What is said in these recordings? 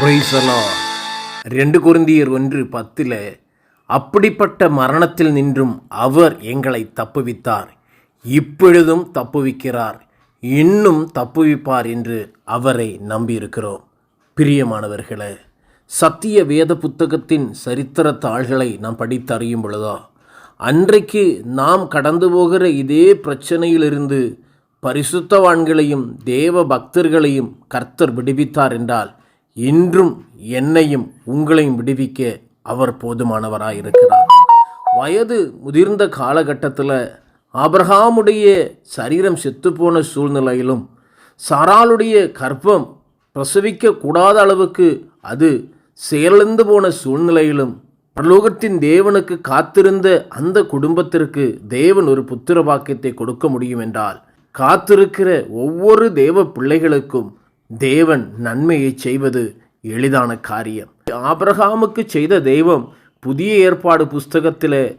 பிரைசலா ரெண்டு குருந்தியர் ஒன்று பத்தில் அப்படிப்பட்ட மரணத்தில் நின்றும் அவர் எங்களை தப்புவித்தார். இப்பொழுதும் தப்புவிக்கிறார். இன்னும் தப்புவிப்பார் என்று அவரை நம்பியிருக்கிறோம். பிரியமானவர்களே சத்திய வேத புத்தகத்தின் சரித்திர தாள்களை நாம் படித்து அறியும் பொழுதோ அன்றைக்கு நாம் கடந்து போகிற இதே பிரச்சனையிலிருந்து பரிசுத்தவான்களையும் தேவ பக்தர்களையும் கர்த்தர் விடுவித்தார் என்றால் இன்றும் என்னையும் உங்களையும் விடுவிக்க அவர் போதுமானவராயிருக்கிறார். வயது முதிர்ந்த காலகட்டத்தில் ஆபிரகாமுடைய சரீரம் செத்துப்போன சூழ்நிலையிலும் சாராளுடைய கர்ப்பம் பிரசவிக்க கூடாத அளவுக்கு அது செயலிழந்து போன சூழ்நிலையிலும் பரலோகத்தின் தேவனுக்கு காத்திருந்த அந்த குடும்பத்திற்கு தேவன் ஒரு புத்திர பாக்கியத்தை கொடுக்க முடியும் என்றால் காத்திருக்கிற ஒவ்வொரு தேவ பிள்ளைகளுக்கும் தேவன் நன்மையை செய்வது எளிதான காரியம். ஆபிரகாமுக்கு செய்த தெய்வம் புதிய ஏற்பாடு புஸ்தகத்தில்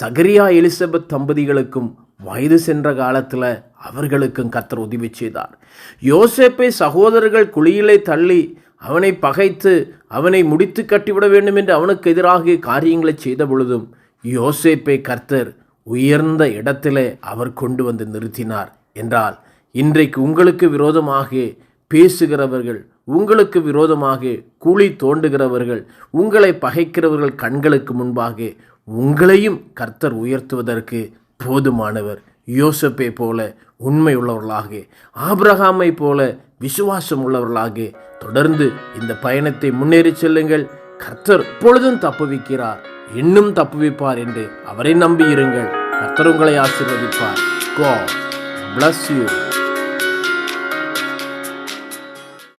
சகரியா எலிசபெத் தம்பதிகளுக்கும் வயது சென்ற காலத்தில் அவர்களுக்கும் கர்த்தர் உதவி செய்தார். யோசேப்பை சகோதரர்கள் குழியிலே தள்ளி அவனை பகைத்து அவனை முடித்து கட்டிவிட வேண்டும் என்று அவனுக்கு எதிராக காரியங்களை செய்த பொழுதும் யோசேப்பை கர்த்தர் உயர்ந்த இடத்திலே அவர் கொண்டு வந்து நிறுத்தினார். என்றால் இன்றைக்கு உங்களுக்கு விரோதமாக பேசுகிறவர்கள் உங்களுக்கு விரோதமாக குழி தோண்டுகிறவர்கள் உங்களை பகைக்கிறவர்கள் கண்களுக்கு முன்பாக உங்களையும் கர்த்தர் உயர்த்துவதற்கு போதுமானவர். யோசப்பை போல உண்மை உள்ளவர்களாக ஆபிரகாமை போல விசுவாசம் உள்ளவர்களாக தொடர்ந்து இந்த பயணத்தை முன்னேறி செல்லுங்கள். கர்த்தர் பொழுதும் தப்புவிக்கிறார் இன்னும் தப்புவிப்பார் என்று அவரை நம்பியிருங்கள் கர்த்தர் உங்களை ஆசீர்வதிப்பார். God bless you.